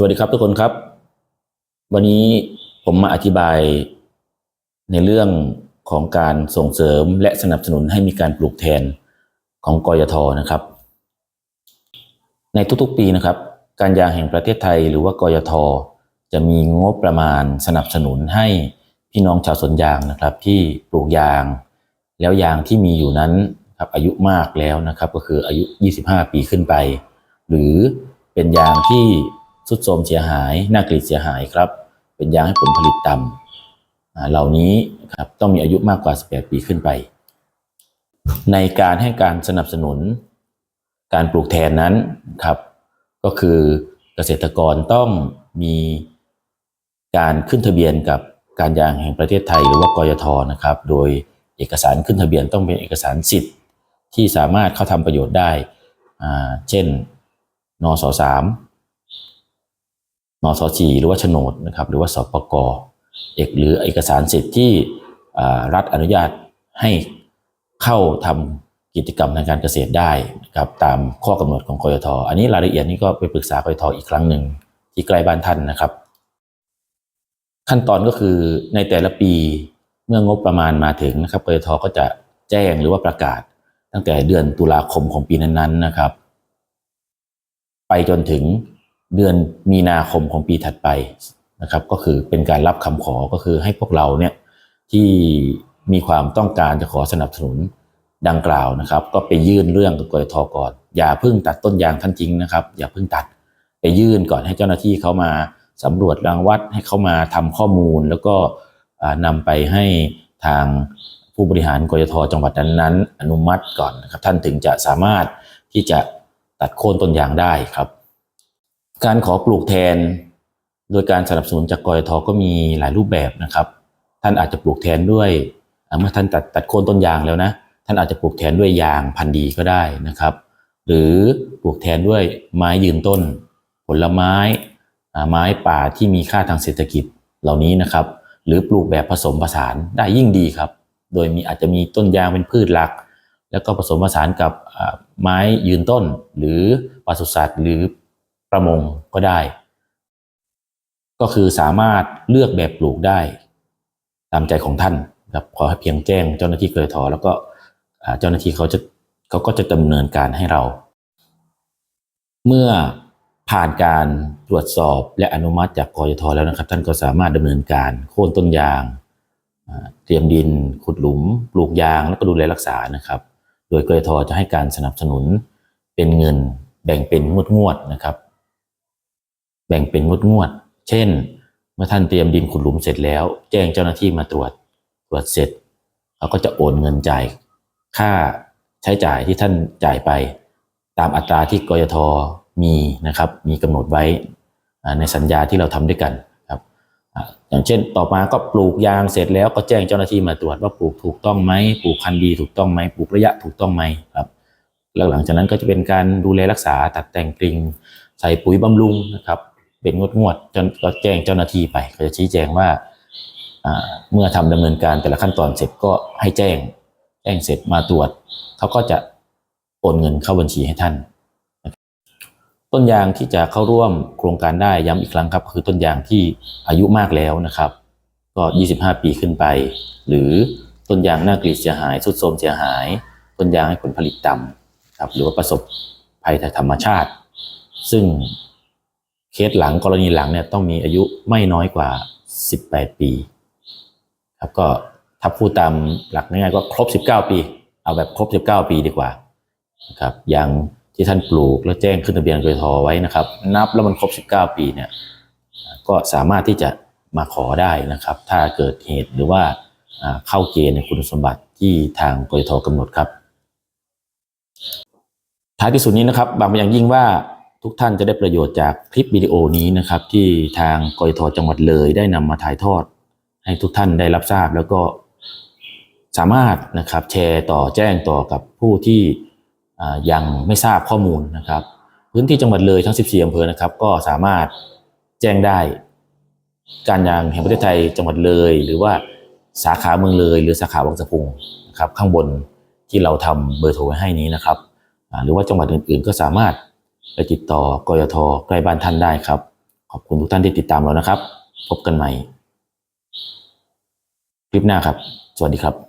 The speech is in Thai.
สวัสดีครับทุกคนครับ วันนี้ผมมาอธิบายในเรื่องของการส่งเสริมและสนับสนุนให้มีการปลูกแทนของกยทนะครับ ในทุกๆปีนะครับ การยางแห่งประเทศไทยหรือว่ากยท จะมีงบประมาณสนับสนุนให้พี่น้องชาวสวนยางนะครับ ที่ปลูกยาง แล้วยางที่มีอยู่นั้นครับอายุมากแล้วนะครับ ก็คืออายุ 25 ปีขึ้นไป หรือเป็นยางที่ สุดโทมเสียหายหน่ากรีดเสียหายครับ เป็นยางให้ผลผลิตต่ำเหล่านี้ครับต้องมีอายุมากกว่า 18 ปีขึ้นไป ในการให้การสนับสนุน การปลูกแทนนั้นครับก็คือเกษตรกรต้องมีการขึ้นทะเบียนกับการยางแห่งประเทศไทยหรือว่ากยทนะครับ โดยเอกสารขึ้นทะเบียนต้องเป็นเอกสารสิทธิ์ที่สามารถเข้าทำประโยชน์ได้ เช่น นสสาม นสสี่หรือว่าโฉนดนะครับหรือว่าสปกเอกหรือเอกสารสิทธิ์ที่รัฐอนุญาตให้เข้าทำกิจกรรมทางการเกษตรได้นะครับตามข้อกำหนดของกยทอันนี้รายละเอียดนี้ก็ไปปรึกษากยทอีกครั้งหนึ่งที่ใกล้บ้านท่านนะครับ ขั้นตอนก็คือในแต่ละปีเมื่องบประมาณมาถึงนะครับกยทก็จะแจ้งหรือว่าประกาศ ตั้งแต่เดือนตุลาคมของปีนั้นๆนะครับ ไปจนถึง เดือนมีนาคมของปีถัดไปนะครับ ก็คือเป็นการรับคำขอก็คือให้พวกเราเนี่ยที่มีความต้องการจะขอสนับสนุนดังกล่าวนะครับ ก็ไปยื่นเรื่องกับกยทก่อน อย่าเพิ่งตัดต้นยางท่านจริงนะครับ อย่าเพิ่งตัดไปยื่นก่อนให้เจ้าหน้าที่เขามาสำรวจรังวัดให้เขามาทำข้อมูล แล้วก็อ่านำไปให้ทางผู้บริหารกยทจังหวัดนั้นๆ อนุมัติก่อนนะครับ ท่านถึงจะสามารถที่จะตัดโค่นต้นยางได้ครับ การขอปลูกแทน โดยการสนับสนุนจากกยทก็มีหลายรูปแบบนะครับ ท่านอาจจะปลูกแทนด้วยเมื่อท่านตัดตัดโค่นต้นยางแล้วนะท่านอาจจะปลูกแทนด้วยยางพันธุ์ดีก็ได้นะครับ หรือปลูกแทนด้วยไม้ยืนต้น ผลไม้ไม้ป่าที่มีค่าทางเศรษฐกิจเหล่านี้นะครับ หรือปลูกแบบผสมผสานได้ยิ่งดีครับ โดยมีอาจจะมีต้นยางเป็นพืชหลัก แล้วก็ผสมผสานกับไม้ยืนต้น หรือปศุสัตว์หรือ ประมงก็ได้ ก็คือสามารถเลือกแบบปลูกได้ ตามใจของท่านครับขอให้เพียงแจ้งเจ้าหน้าที่เคยทอแล้วก็เจ้าหน้าที่เขาจะเขาก็จะดำเนินการให้เรา เมื่อผ่านการตรวจสอบและอนุมัติจากกยทแล้วนะครับ ท่านก็สามารถดำเนินการโค่นต้นยาง เตรียมดินขุดหลุม ปลูกยางแล้วก็ดูแลรักษานะครับ โดยกยทจะให้การสนับสนุนเป็นเงินแบ่งเป็นงวดๆนะครับ แบ่งเป็นงวดงวด เช่น เมื่อท่านเตรียมดินขุดหลุมเสร็จแล้ว แจ้งเจ้าหน้าที่มาตรวจ ตรวจเสร็จเขาก็จะโอนเงินจ่ายค่าใช้จ่ายที่ท่านจ่ายไป ตามอัตราที่กยทมีนะครับมีกำหนดไว้ในสัญญาที่เราทำด้วยกันครับอ่าอย่างเช่นต่อมาก็ปลูกยางเสร็จแล้วก็แจ้งเจ้าหน้าที่มาตรวจว่าปลูกถูกต้องไหมปลูกพันธุ์ดีถูกต้องไหมปลูกระยะถูกต้องไหมครับแล้วหลังจากนั้นก็จะเป็นการดูแลรักษาตัดแต่งกลิ่งใส่ปุ๋ยบำรุงนะครับ เป็นงวดงวดจนก็แจ้งเจ้าหน้าที่ไปก็จะชี้แจงว่าเมื่อทำดำเนินการแต่ละขั้นตอนเสร็จก็ให้แจ้ง แจ้งเสร็จมาตรวจเขาก็จะโอนเงินเข้าบัญชีให้ท่าน ต้นยางที่จะเข้าร่วมโครงการได้ย้ำอีกครั้งครับ คือต้นยางที่อายุมากแล้วนะครับ ก็ 25 ปีขึ้นไป หรือต้นยางหน้ากรีดเสียหายสุดโทรมเสียหาย ต้นยางให้ผลผลิตต่ำครับหรือว่าประสบภัยธรรมชาติ ซึ่ง เคสหลังกรณีหลังเนี่ยต้องมีอายุไม่น้อยกว่า 18 ปีครับก็ถ้าพูดตามหลักง่ายๆก็ครบ 19 ปี เอาแบบครบ 19 ปีดีกว่านะครับอย่างที่ท่านปลูกแล้วแจ้งขึ้นทะเบียนกยทไว้นะครับ นับแล้วมันครบ 19 ปีเนี่ยก็สามารถที่จะมาขอได้นะครับ ถ้าเกิดเหตุหรือว่าเข้าเกณฑ์ในคุณสมบัติที่ทางกยทกำหนดครับ ท้ายที่สุดนี้นะครับ บางไปอย่างยิ่งว่า ทุกท่านจะได้ประโยชน์จากคลิปวิดีโอนี้นะครับ ที่ทางกยทจังหวัดเลยได้นำมาถ่ายทอด ให้ทุกท่านได้รับทราบแล้วก็สามารถนะครับแชร์ต่อแจ้งต่อกับผู้ที่ยังไม่ทราบข้อมูลนะครับ พื้นที่จังหวัดเลยทั้ง 14อำเภอนะครับ ก็สามารถแจ้งได้ การยางแห่งประเทศไทยจังหวัดเลย หรือว่าสาขาเมืองเลย หรือสาขาวังสะพุงนะครับ ข้างบนที่เราทำเบอร์โทรไว้ให้นี้นะครับ หรือว่าจังหวัดอื่นๆ ก็สามารถ ไปติดต่อกยทใกล้บ้านท่านได้ครับ ขอบคุณทุกท่านที่ติดตามเรานะครับ พบกันใหม่ คลิปหน้าครับ สวัสดีครับ